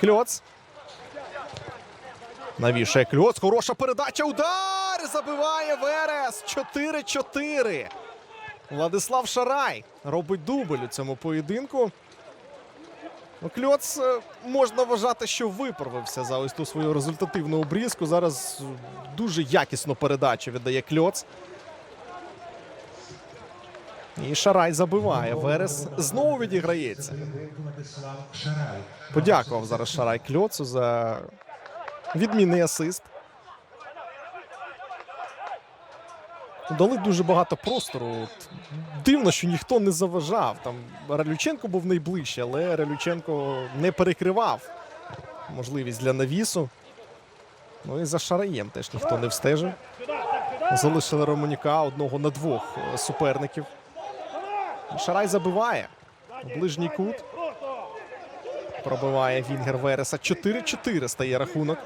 Кльоц. Навішає Кльоц. Хороша передача. Удар! Забиває Верес. 4-4. Владислав Шарай робить дубль у цьому поєдинку. Ну, Кльоц е, можна вважати, що виправився за ось ту свою результативну обрізку. Зараз дуже якісну передачу віддає Кльоц. І Шарай забиває. Верес знову відіграється. Подякував зараз Шарай Кльоцу за відмінний асист. Дали дуже багато простору. Дивно, що ніхто не заважав. Там Ралюченко був найближче, але Ралюченко не перекривав можливість для навісу. Ну і за Шараєм теж ніхто не встежив. Залишили Романюка одного на двох е, суперників. Шарай забиває. Ближній кут. Пробиває Вінгер Вереса. 4-4 стає рахунок.